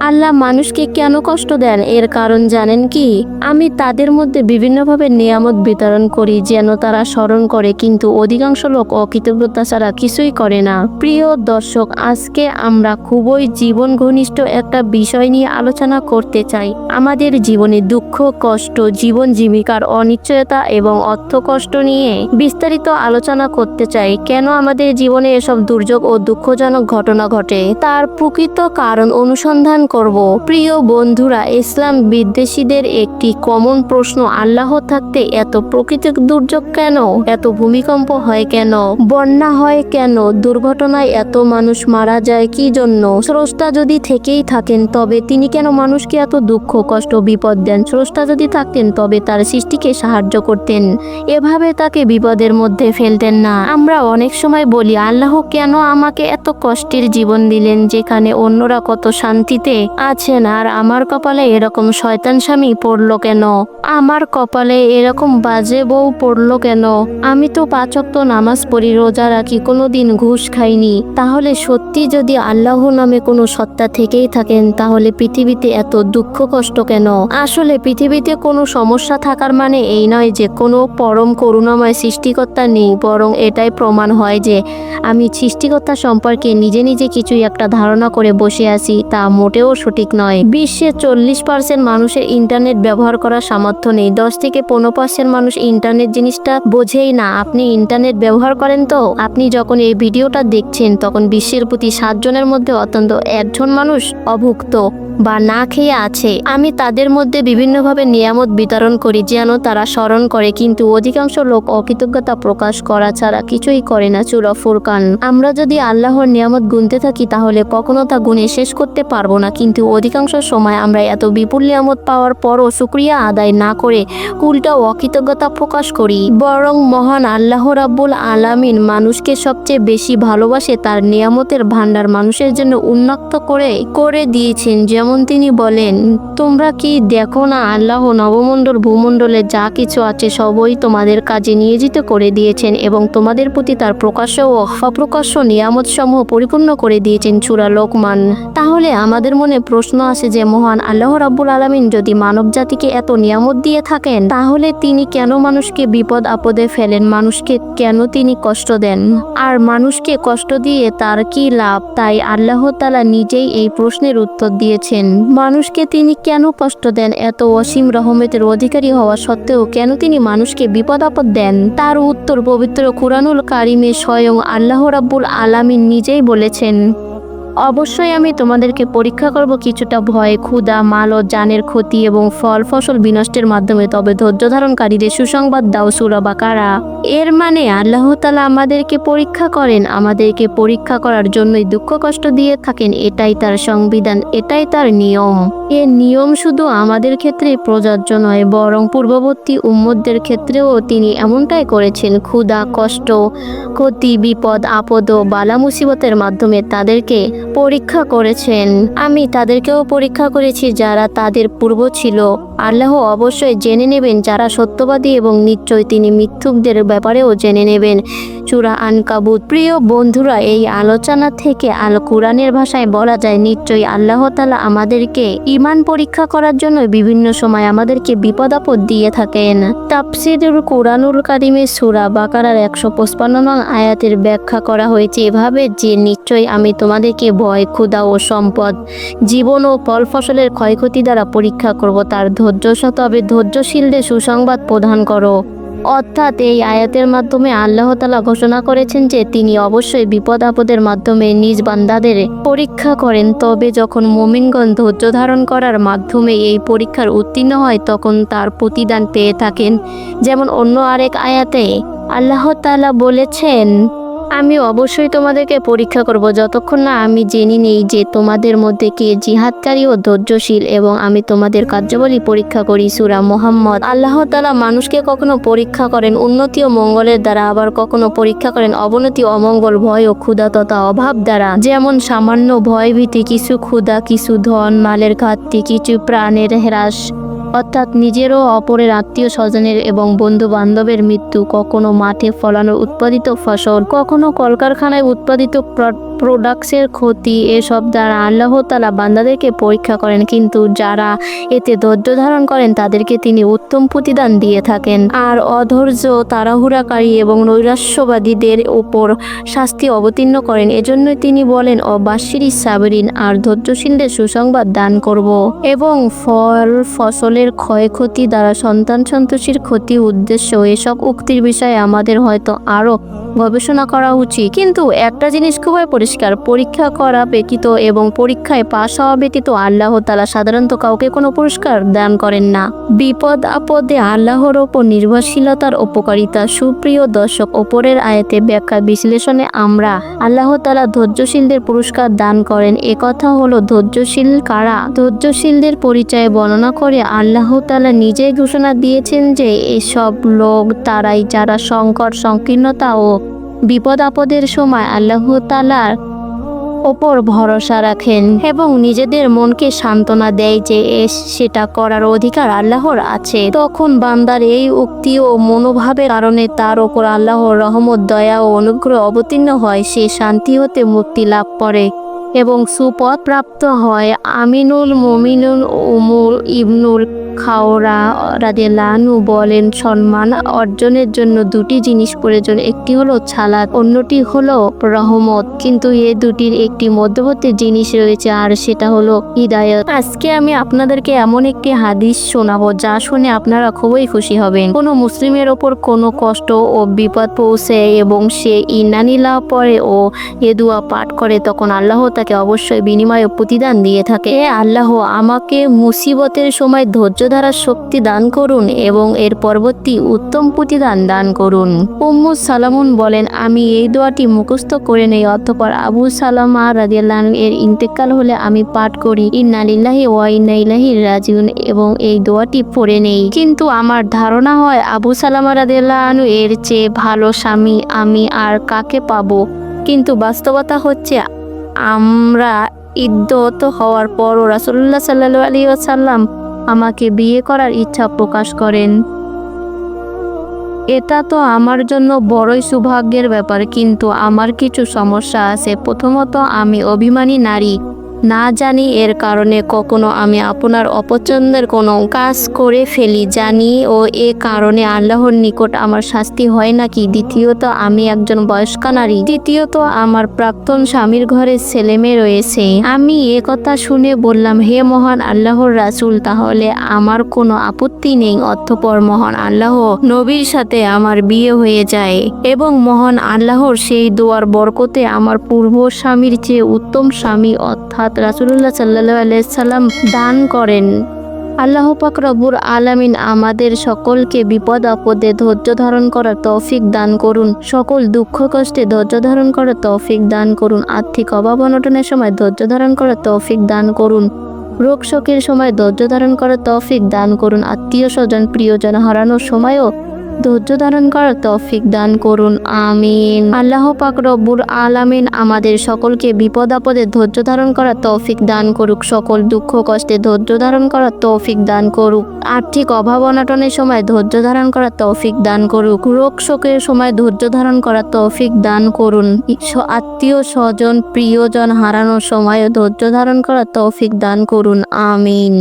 আল্লাহ মানুষকে কেন কষ্ট দেন? এর কারণ জানেন কি? আমি তাদের মধ্যে বিভিন্নভাবে নিয়ামত বিতরণ করি যেন তারা স্মরণ করে, কিন্তু অধিকাংশ লোক অকৃতজ্ঞতা ছাড়া কিছুই করে না। প্রিয় দর্শক, আজকে আমরা খুবই জীবন ঘনিষ্ঠ একটা বিষয় নিয়ে আলোচনা করতে চাই। আমাদের জীবনে দুঃখ, কষ্ট, জীবন জীবিকার অনিশ্চয়তা এবং অর্থ কষ্ট নিয়ে বিস্তারিত আলোচনা করতে চাই। কেন আমাদের জীবনে এসব দুর্যোগ ও দুঃখজনক ঘটনা ঘটে? তার প্রকৃত কারণ অনুসন্ধান করব। প্রিয় বন্ধুরা, ইসলাম বিদ্বেষীদের একটি কমন প্রশ্ন, আল্লাহ থাকতে এত প্রকৃতিক দুর্যোগ কেন? এত ভূমিকম্প হয় কেন? বন্যা হয় কেন? দুর্ঘটনায় এত মানুষ মারা যায় কি জন্য? স্রষ্টা যদি থেকেই থাকেন, তবে তিনি কেন মানুষকে এত দুঃখ, কষ্ট, বিপদ দেন? স্রষ্টা যদি থাকতেন, তবে তার সৃষ্টিকে সাহায্য করতেন। এভাবে তাকে বিপদের মধ্যে ফেলতেন না। আমরা অনেক সময় বলি, আল্লাহ কেন আমাকে এত কষ্টের জীবন দিলেন, যেখানে অন্যরা কত শান্তিতে আছেন আর আমার কপালে এরকম শয়তান স্বামী পড়ল কেন? আমার কপালে এরকম বাজে বউ পড়ল কেন? আমি তো পাচক তো নামাজ পড়ি, রোজা রাখি, কোনোদিন ঘুষ খাইনি। তাহলে সত্যি যদি আল্লাহ নামে কোনো সত্তা থেকেই থাকেন, তাহলে পৃথিবীতে এত দুঃখ কষ্ট কেন? আসলে পৃথিবীতে কোনো সমস্যা থাকার মানে এই নয় যে কোনো পরম করুণাময় সৃষ্টিকর্তা নেই, বরং এটাই প্রমাণ হয় যে আমি সৃষ্টিকর্তা সম্পর্কে নিজে নিজে কিছুই একটা ধারণা করে বসে আছি, তা মোটেও সঠিক নয়। বিশ্বে চল্লিশ পার্সেন্ট মানুষের ইন্টারনেট ব্যবহার করার সামর্থ্য নেই। দশ থেকে পনেরো পার্সেন্ট মানুষ ইন্টারনেট জিনিসটা বোঝেই না। আপনি ইন্টারনেট ব্যবহার করেন তো? আপনি যখন এই ভিডিওটা দেখছেন, তখন বিশ্বের প্রতি সাতজনের মধ্যে অত্যন্ত একজন মানুষ অভুক্ত বা না খেয়ে আছে। আমি তাদের মধ্যে বিভিন্নভাবে নিয়ামত বিতরণ করি যেন তারা স্মরণ করে, কিন্তু অধিকাংশ লোক অকৃতজ্ঞতা প্রকাশ করা ছাড়া কিছুই করে না চূড়া ফুরকান আমরা যদি আল্লাহর নিয়ামত গুনতে থাকি, তাহলে কখনো তা গুণে শেষ করতে পারব না। কিন্তু অধিকাংশ সময় আমরা এত বিপুল নিয়ামত পাওয়ার পরও শুক্রিয়া আদায় না করে উল্টা অকৃতজ্ঞতা প্রকাশ করি। বরং মহান আল্লাহ রাব্বুল আলামিন মানুষকে সবচেয়ে বেশি ভালোবাসে তার নিয়ামতের ভান্ডার মানুষের জন্য উন্মুক্ত করে করে দিয়েছেন। যেমন তিনি বলেন, তোমরা কি দেখো না আল্লাহ নবমণ্ডল ভূমণ্ডলে যা কিছু আছে সবই তোমাদের কাজে নিয়োজিত করে দিয়েছেন এবং তোমাদের প্রতি তার প্রকাশ্য ও অপ্রকাশ্য নিয়ামত সমূহ পরিপূর্ণ করে দিয়েছেন চূড়া লোকমান? তাহলে আমাদের মনে প্রশ্ন আসে যে, মহান আল্লাহ রাব্বুল আলামিন যদি মানব জাতিকে এত নিয়ামত দিয়ে থাকেন, তাহলে তিনি কেন মানুষকে বিপদ আপদে ফেলেন? মানুষকে কেন তিনি কষ্ট দেন? আর মানুষকে কষ্ট দিয়ে তার কি লাভ? তাই আল্লাহ তালা নিজেই এই প্রশ্নের উত্তর দিয়েছেন। মানুষকে তিনি কেন কষ্ট দেন? এত অসীম রহমতের অধিকারী হওয়া সত্ত্বেও কেন তিনি মানুষকে বিপদ আপদ দেন? তার উত্তর পবিত্র কুরআনুল কারিমে স্বয়ং আল্লাহ রাব্বুল আলামিন নিজেই বলেছেন। অবশ্যই আমি তোমাদেরকে পরীক্ষা করব কিছুটা ভয় ক্ষুদা মাল ও জানের ক্ষতি এবং ফল, ফসল বিনষ্টের মাধ্যমে। তবে ধৈর্য ধারণকারীদের সুসংবাদ দাও, সুরা বা কারা এর মানে আল্লাহ তালা আমাদেরকে পরীক্ষা করেন, আমাদেরকে পরীক্ষা করার জন্যই দুঃখ কষ্ট দিয়ে থাকেন, এটাই তার সংবিধান, এটাই তার নিয়ম। এ নিয়ম শুধু আমাদের ক্ষেত্রে প্রযোজ্য নয়, বরং পূর্ববর্তী উম্মতদের ক্ষেত্রেও তিনি এমনটাই করেছেন ক্ষুদা কষ্ট, ক্ষতি, বিপদ, আপদ ও বালা মুসিবতের মাধ্যমে তাদেরকে পরীক্ষা করেছেন। আমি তাদেরকেও পরীক্ষা করেছি যারা তাদের পূর্ব ছিল। আল্লাহ অবশ্যই জেনে নেবেন যারা সত্যবাদী এবং নিশ্চয় তিনি মিথ্যুকদের ব্যাপারেও জেনে নেবেন। চূড়া আনকাবুত। প্রিয় বন্ধুরা, এই আলোচনা থেকে আল কোরআনের ভাষায় বলা যায়, নিশ্চয়ই আল্লাহ তালা আমাদেরকে ইমান পরীক্ষা করার জন্য বিভিন্ন সময় আমাদেরকে বিপদ আপদ দিয়ে থাকেন। তাফসিদুল কোরআনুল কারিমে সুরা বাকারার একশো পঁচপান্ন আয়াতের ব্যাখ্যা করা হয়েছে এভাবে যে, নিশ্চয়ই আমি তোমাদেরকে ভয় ক্ষুধা ও সম্পদ, জীবন ও ফল ফসলের ক্ষয়ক্ষতি দ্বারা পরীক্ষা করব, তার ধৈর্য তবে ধৈর্যশীলদের সুসংবাদ প্রদান করো। অর্থাৎ এই আয়াতের মাধ্যমে আল্লাহ তালা ঘোষণা করেছেন যে, তিনি অবশ্যই বিপদ আপদের মাধ্যমে নিজ বান্দাদের পরীক্ষা করেন, তবে যখন মোমিনগণ ধৈর্য ধারণ করার মাধ্যমে এই পরীক্ষার উত্তীর্ণ হয়, তখন তার প্রতিদান পেয়ে থাকেন। যেমন অন্য আরেক আয়াতে আল্লাহ তালা বলেছেন আমি অবশ্যই তোমাদেরকে পরীক্ষা করব। যতক্ষণ না আমি জেনে নেই যে তোমাদের মধ্যে কে জিহাদকারী ও ধৈর্যশীল এবং আমি তোমাদের কার্যবলী পরীক্ষা করি সুরা মোহাম্মদ। আল্লাহ তালা মানুষকে কখনো পরীক্ষা করেন উন্নতি ও মঙ্গলের দ্বারা, আবার কখনো পরীক্ষা করেন অবনতি, অমঙ্গল, ভয় ও ক্ষুধা তথা অভাব দ্বারা। যেমন সামান্য ভয় ভীতি কিছু ক্ষুধা, কিছু ধন, মালের ঘাটতি, কিছু প্রাণের হ্রাস অর্থাৎ নিজেরও অপরের আত্মীয় স্বজনের এবং বন্ধু বান্ধবের মৃত্যু, কখনো মাঠে ফলানো উৎপাদিত ফসল, কখনো কলকারখানায় উৎপাদিত প্রোডাক্টসের ক্ষতি, এসব দ্বারা আল্লাহ তালা বান্দাদেরকে পরীক্ষা করেন। কিন্তু যারা এতে ধৈর্য ধারণ করেন, তাদেরকে তিনি উত্তম প্রতিদান দিয়ে থাকেন। আর অধৈর্য, তাড়াহুড়াকারী এবং নৈরাস্যবাদীদের ওপর শাস্তি অবতীর্ণ করেন। এজন্যই তিনি বলেন অবাশিরি সাবরিন, আর ধৈর্যশীলদের সুসংবাদ দান করব এবং ফল ফসলের ক্ষয়ক্ষতি দ্বারা সন্তান সন্তোষীর ক্ষতি উদ্দেশ্য এসব উক্তির বিষয়ে আমাদের হয়তো আরও গবেষণা করা উচিত। কিন্তু একটা জিনিস খুবই পরিষ্কার, পরীক্ষা করা ব্যতীত এবং পরীক্ষায় পাশ হওয়া ব্যতীত আল্লাহ তালা সাধারণত কাউকে কোনো পুরস্কার দান করেন না। বিপদ আপদে আল্লাহর ওপর নির্ভরশীলতার উপকারিতা। সুপ্রিয় দর্শক, ওপরের আয়াতে ব্যাখ্যা বিশ্লেষণে আমরা আল্লাহ তালা ধৈর্যশীলদের পুরস্কার দান করেন। একথা হলো, ধৈর্যশীল কারা? ধৈর্যশীলদের পরিচয় বর্ণনা করে আল্লাহ তালা নিজেই ঘোষণা দিয়েছেন যে এসব লোক তারাই, যারা সংকট, সংকীর্ণতা ও বিপদ আপদের সময় আল্লাহ তালার ওপর ভরসা রাখেন এবং নিজেদের মনকে সান্ত্বনা দেয় যে সেটা করার অধিকার আল্লাহর আছে। তখন বান্দার এই উক্তি ও মনোভাবের কারণে তার ওপর আল্লাহর রহমত, দয়া ও অনুগ্রহ অবতীর্ণ হয়। সে শান্তি হতে মুক্তি লাভ করে। এবং সুপথ প্রাপ্ত হয়। আমিনুল মমিনুল উমুল ইবনুল খাওরা রাদিয়াল্লাহু বলেন, সম্মান অর্জনের জন্য দুটি জিনিস প্রয়োজন। একটি হলো ছালাত, অন্যটি হলো রহমত। কিন্তু এ দুটির একটি মধ্যবর্তী জিনিস রয়েছে, আর সেটা হলো হৃদায়ত। আজকে আমি আপনাদেরকে এমন একটি হাদিস শোনাবো, যা শুনে আপনারা খুবই খুশি হবেন। কোনো মুসলিমের ওপর কোনো কষ্ট ও বিপদ পৌঁছে এবং সে ইনানিলা পরে ও এ পাঠ করে, তখন আল্লাহ তাকে অবশ্যই বিনিময়ে প্রতিদান দিয়ে থাকে। এ আল্লাহ, আমাকে মুসিবতের সময় ধৈর্য ধারার শক্তি দান করুন এবং এর পরবর্তী উত্তম প্রতিদান দান করুন। উম্মু সালামুন বলেন, আমি এই দোয়াটি মুখস্থ করে নেই, অতঃপর আবু সালামা রাদিয়াল্লাহু আনহু এর ইন্তেকাল হলে আমি পাঠ করি। ইন্না লিল্লাহি ওয়া রাজিউন এবং এই দোয়াটি পড়ে নেই। কিন্তু আমার ধারণা হয়, আবু সালামা রাদিয়াল্লাহু আনহু এর চেয়ে ভালো স্বামী, আমি আর কাকে পাবো? কিন্তু বাস্তবতা হচ্ছে আমরা ইদ্যত হওয়ার পরও রাসুল্লাহ সাল্লাহ আলী আসাল্লাম আমাকে বিয়ে করার ইচ্ছা প্রকাশ করেন। এটা তো আমার জন্য বড়ই সৌভাগ্যের ব্যাপার, কিন্তু আমার কিছু সমস্যা আছে। প্রথমত, আমি অভিমানী নারী। না জানি এর কারণে কখনো আমি আপনার অপছন্দের কোনো কাজ করে ফেলি জানি, ও এ কারণে আল্লাহর নিকট আমার শাস্তি হয় নাকি? দ্বিতীয়ত, আমি একজন বয়স্ক নারী। দ্বিতীয়ত আমার প্রাক্তন স্বামীর ঘরে ছেলেমেয়ে রয়েছে। আমি এ কথা শুনে বললাম, হে মহান আল্লাহর রাসূল, তাহলে আমার কোনো আপত্তি নেই অর্থপর মহান আল্লাহ নবীর সাথে আমার বিয়ে হয়ে যায়। এবং মহান আল্লাহর সেই দোয়ার বরকতে আমার পূর্ব স্বামীর চেয়ে উত্তম স্বামী, অর্থাৎ রাসুলুল্লাহ সাল্লাহ আলাইসাল্লাম দান করেন। আল্লাহ পাক রব্বুর আলামিন আমাদের সকলকে বিপদ, আপদে ধৈর্য ধারণ করার তৌফিক দান করুন। সকল দুঃখ, কষ্টে ধৈর্য ধারণ করার তৌফিক দান করুন। আর্থিক অভাব অনটনের সময় ধৈর্য ধারণ করার তৌফিক দান করুন। রোগ শোকের সময় ধৈর্য ধারণ করার তৌফিক দান করুন। আত্মীয় স্বজন, প্রিয়জন হারানোর সময়ও ধৈর্য ধারণ করার তৌফিক দান করুন, আমিন। আল্লাহ পাক রব্বুর আলামিন আমাদের সকলকে বিপদ আপদে ধৈর্য ধারণ করার তৌফিক দান করুক, সকল দুঃখ কষ্টে ধৈর্য ধারণ করার তৌফিক দান করুক। আর্থিক অভাব অনাটনের সময় ধৈর্য ধারণ করার তৌফিক দান করুক। রোগ শোকের সময় ধৈর্য ধারণ করার তৌফিক দান করুন। আত্মীয় স্বজন, প্রিয়জন হারানোর সময় ধৈর্য ধারণ করার তৌফিক দান করুন, আমিন।